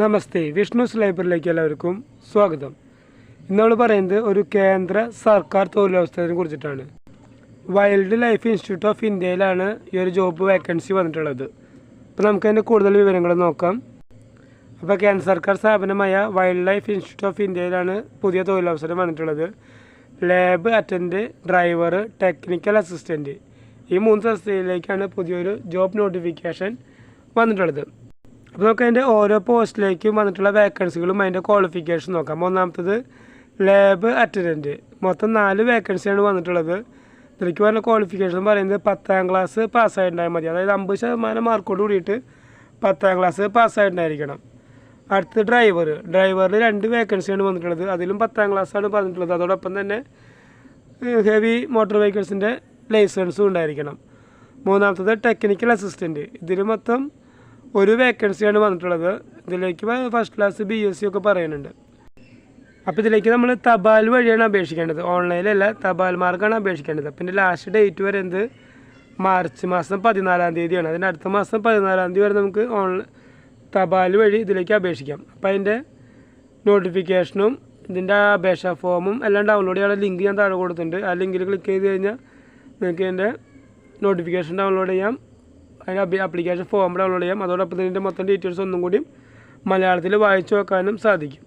നമസ്തേ. വിഷ്ണുസ് ലൈബ്രറിയിലേക്ക് എല്ലാവർക്കും സ്വാഗതം. ഇന്ന് നമ്മൾ പറയുന്നത് ഒരു കേന്ദ്ര സർക്കാർ തൊഴിലവസ്ഥയെ കുറിച്ചിട്ടാണ്. വൈൽഡ് ലൈഫ് ഇൻസ്റ്റിറ്റ്യൂട്ട് ഓഫ് ഇന്ത്യയിലാണ് ഈ ഒരു ജോബ് വേക്കൻസി വന്നിട്ടുള്ളത്. അപ്പോൾ നമുക്ക് അതിന്റെ കൂടുതൽ വിവരങ്ങൾ നോക്കാം. അപ്പോൾ കേന്ദ്ര സർക്കാർ സ്ഥാപനമായ വൈൽഡ് ലൈഫ് ഇൻസ്റ്റിറ്റ്യൂട്ട് ഓഫ് ഇന്ത്യയിലാണ് പുതിയ തൊഴിലവസരം വന്നിട്ടുള്ളത്. Lab attend driver technical assistant ഈ മൂന്ന് തസ്തികയിലേക്കാണ് പുതിയൊരു ജോബ് നോട്ടിഫിക്കേഷൻ വന്നിട്ടുള്ളത്. അപ്പോൾ നമുക്ക് അതിന്റെ ഓരോ പോസ്റ്റിലേക്കും വന്നിട്ടുള്ള വേക്കൻസികളും അതിന്റെ ക്വാളിഫിക്കേഷൻ നോക്കാം. ഒന്നാമത്തത് ലാബ് അറ്റൻഡന്റ് മൊത്തം നാല് വേക്കൻസിയാണ് വന്നിട്ടുള്ളത്. ഇതിലേക്ക് പറഞ്ഞ ക്വാളിഫിക്കേഷൻ പറയുന്നത് പത്താം ക്ലാസ് പാസ്സായിട്ടുണ്ടായാൽ മതി. അതായത് അമ്പത് ശതമാനം മാർക്കോട് കൂടിയിട്ട് പത്താം ക്ലാസ് പാസ്സായിട്ടുണ്ടായിരിക്കണം അടുത്ത് ഡ്രൈവർ ഡ്രൈവറിൽ രണ്ട് വേക്കൻസിയാണ് വന്നിട്ടുള്ളത്. അതിലും പത്താം ക്ലാസ്സാണ് പറഞ്ഞിട്ടുള്ളത് അതോടൊപ്പം തന്നെ ഹെവി മോട്ടോർ വെഹിക്കിൾസിന്റെ ലൈസൻസും ഉണ്ടായിരിക്കണം. മൂന്നാമത്തത് ടെക്നിക്കൽ അസിസ്റ്റന്റ് ഇതിൽ മൊത്തം ഒരു വേക്കൻസിയാണ് വന്നിട്ടുള്ളത്. ഇതിലേക്ക് first class B S C ഒക്കെ പറയുന്നുണ്ട്. അപ്പോൾ ഇതിലേക്ക് നമ്മൾ തപാൽ വഴിയാണ് അപേക്ഷിക്കേണ്ടത്. ഓൺലൈനിലല്ല തപാൽ മാർഗമാണ് അപേക്ഷിക്കേണ്ടത്. എന്റെ ലാസ്റ്റ് ഡേറ്റ് വരുന്നത് മാർച്ച് മാസം പതിനാലാം തീയതിയാണ്. അതിന്റെ അടുത്ത മാസം പതിനാലാം തീയതി വരെ നമുക്ക് ഓൺലൈൻ തപാൽ വഴി ഇതിലേക്ക് അപേക്ഷിക്കാം. അപ്പോൾ അതിന്റെ നോട്ടിഫിക്കേഷനും ഇതിന്റെ അപേക്ഷാ ഫോമും എല്ലാം ഡൗൺലോഡ് ചെയ്യാനുള്ള ലിങ്ക് ഞാൻ താഴെ കൊടുത്തിട്ടുണ്ട്. ആ ലിങ്കിൽ ക്ലിക്ക് ചെയ്ത് കഴിഞ്ഞാൽ നിങ്ങൾക്ക് ഇതിന്റെ നോട്ടിഫിക്കേഷൻ ഡൗൺലോഡ് ചെയ്യാം. അതിന് ആപ്ലിക്കേഷൻ ഫോം ഡൗൺലോഡ് ചെയ്യാം. അതോടൊപ്പം ഇതിന്റെ മൊത്തം ഡീറ്റെയിൽസ് ഒന്നും കൂടി മലയാളത്തിൽ വായിച്ചു വെക്കാനും സാധിക്കും.